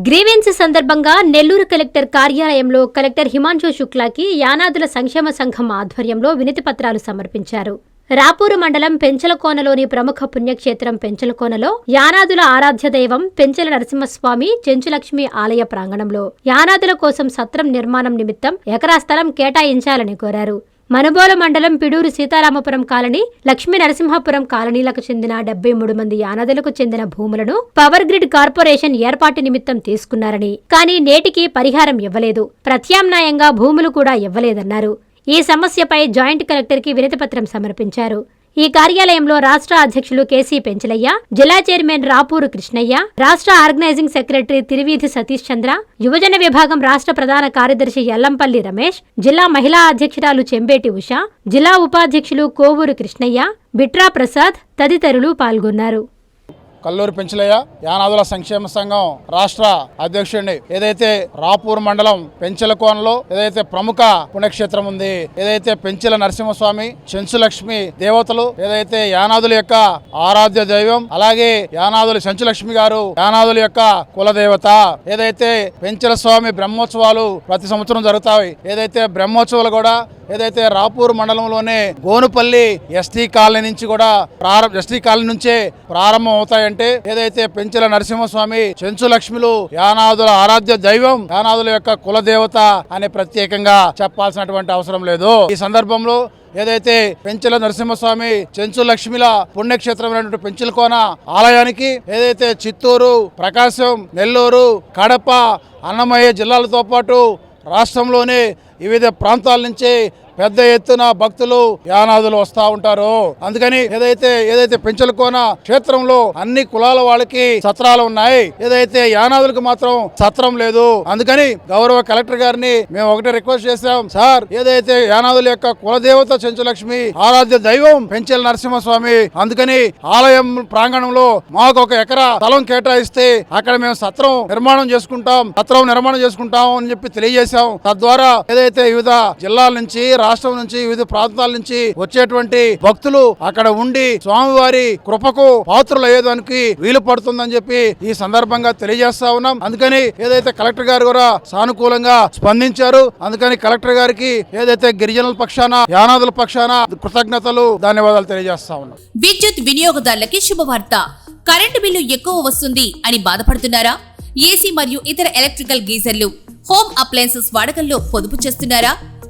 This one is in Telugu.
గ్రీవెన్స్ సందర్భంగా నెల్లూరు కలెక్టర్ కార్యాలయంలో కలెక్టర్ హిమాంశు శుక్లాకి యానాదుల సంక్షేమ సంఘం ఆధ్వర్యంలో వినతి పత్రాలు సమర్పించారు. రాపూరు మండలం పెంచలకోనలోని ప్రముఖ పుణ్యక్షేత్రం పెంచలకోనలో యానాదుల ఆరాధ్య దైవం పెంచల నరసింహస్వామి చెంచులక్ష్మి ఆలయ ప్రాంగణంలో యానాదుల కోసం సత్రం నిర్మాణం నిమిత్తం ఎకరా స్థలం కేటాయించాలని కోరారు. మనబోల మండలం పిడూరు సీతారామపురం కాలనీ లక్ష్మీ నరసింహపురం కాలనీలకు చెందిన డెబ్బై మూడు మంది యానదులకు చెందిన భూములను పవర్ గ్రిడ్ కార్పొరేషన్ ఏర్పాటు నిమిత్తం తీసుకున్నారని. కానీ నేటికి పరిహారం ఇవ్వలేదు. ప్రత్యామ్నాయంగా భూములు కూడా ఇవ్వలేదన్నారు. ఈ సమస్యపై జాయింట్ కలెక్టర్కి వినతిపత్రం సమర్పించారు. ఈ కార్యాలయంలో రాష్ట్ర అధ్యక్షులు కేసీ పెంచలయ్య జిల్లా చైర్మన్ రాపూరు కృష్ణయ్య రాష్ట్ర ఆర్గనైజింగ్ సెక్రటరీ తిరువీధి సతీష్ చంద్ర యువజన విభాగం రాష్ట్ర ప్రధాన కార్యదర్శి ఎల్లంపల్లి రమేష్ జిల్లా మహిళా అధ్యక్షురాలు చెంబేటి ఉష జిల్లా ఉపాధ్యక్షులు కోవూరు కృష్ణయ్య బిట్రా ప్రసాద్ తదితరులు పాల్గొన్నారు. కల్లూరి పెంచలయ్య యానాదుల సంక్షేమ సంఘం రాష్ట్ర అధ్యక్షుడిని. ఏదైతే రాపూర్ మండలం పెంచలకోనలో ఏదైతే ప్రముఖ పుణ్యక్షేత్రం ఉంది ఏదైతే పెంచల నరసింహస్వామి చెంచులక్ష్మి దేవతలు ఏదైతే యానాదుల యొక్క ఆరాధ్య దైవం అలాగే యానాదుల చెంచులక్ష్మి గారు యానాదుల యొక్క కులదేవత ఏదైతే పెంచల స్వామి బ్రహ్మోత్సవాలు ప్రతి సంవత్సరం జరుగుతాయి ఏదైతే బ్రహ్మోత్సవాలు కూడా ఏదైతే రాపూర్ మండలంలోనే గోనుపల్లి ఎస్టీ కాలనీ నుంచి కూడా ప్రారంభ ఎస్టీ కాలనీ నుంచే ప్రారంభం ఏంటంటే ఏదైతే పెంచల నరసింహస్వామి చెంచు లక్ష్మిలు యానాదుల ఆరాధ్య దైవం యానాదుల యొక్క కుల దేవత అని ప్రత్యేకంగా చెప్పాల్సినటువంటి అవసరం లేదు. ఈ సందర్భంలో ఏదైతే పెంచుల నరసింహస్వామి చెంచు లక్ష్మిల పుణ్యక్షేత్రమైనటువంటి పెంచులకోన ఆలయానికి ఏదైతే చిత్తూరు ప్రకాశం నెల్లూరు కడప అన్నమయ్య జిల్లాలతో పాటు రాష్ట్రంలోనే వివిధ ప్రాంతాల నుంచి పెద్ద ఎత్తున భక్తులు యానాదులు వస్తా ఉంటారు. అందుకని ఏదైతే ఏదైతే పెంచలకోన క్షేత్రంలో అన్ని కులాల వాళ్ళకి సత్రాలు ఉన్నాయి ఏదైతే యానాదులకు మాత్రం సత్రం లేదు అందుకని గౌరవ కలెక్టర్ గారిని మేము ఒకటే రిక్వెస్ట్ చేశాం సార్ ఏదైతే యానాదుల యొక్క కులదేవత చెంచులక్ష్మి ఆరాధ్య దైవం పెంచల నరసింహస్వామి అందుకని ఆలయం ప్రాంగణంలో మాకు ఒక ఎకరా స్థలం కేటాయిస్తే అక్కడ మేము సత్రం నిర్మాణం చేసుకుంటాం సత్రం నిర్మాణం చేసుకుంటాం అని చెప్పి తెలియజేశాం. తద్వారా ఏదైతే వివిధ జిల్లాల నుంచి రాష్ట్రం నుంచి వివిధ ప్రాంతాల నుంచి వచ్చేటువంటి భక్తులు అక్కడ ఉండి స్వామివారి కృపకు పాత్రలు అయ్యేదానికి వీలు పడుతుందని చెప్పి ఈ సందర్భంగా తెలియజేస్తా ఉన్నాం. అందుకని ఏదైతే కలెక్టర్ గారు కూడా సానుకూలంగా స్పందించారు అందుకని కలెక్టర్ గారికి ఏదైతే గిరిజనుల పక్షాన యానాదుల పక్షాన కృతజ్ఞతలు ధన్యవాదాలు తెలియజేస్తా ఉన్నాం. విద్యుత్ వినియోగదారులకి శుభవార్త. కరెంటు బిల్లు ఎక్కువ వస్తుంది అని బాధపడుతున్నారా? ఏసీ మరియు ఇతర ఎలక్ట్రికల్ గీజర్లు హోమ్ అప్లయన్సెస్ వాడకంలో పొదుపు చేస్తున్నారా?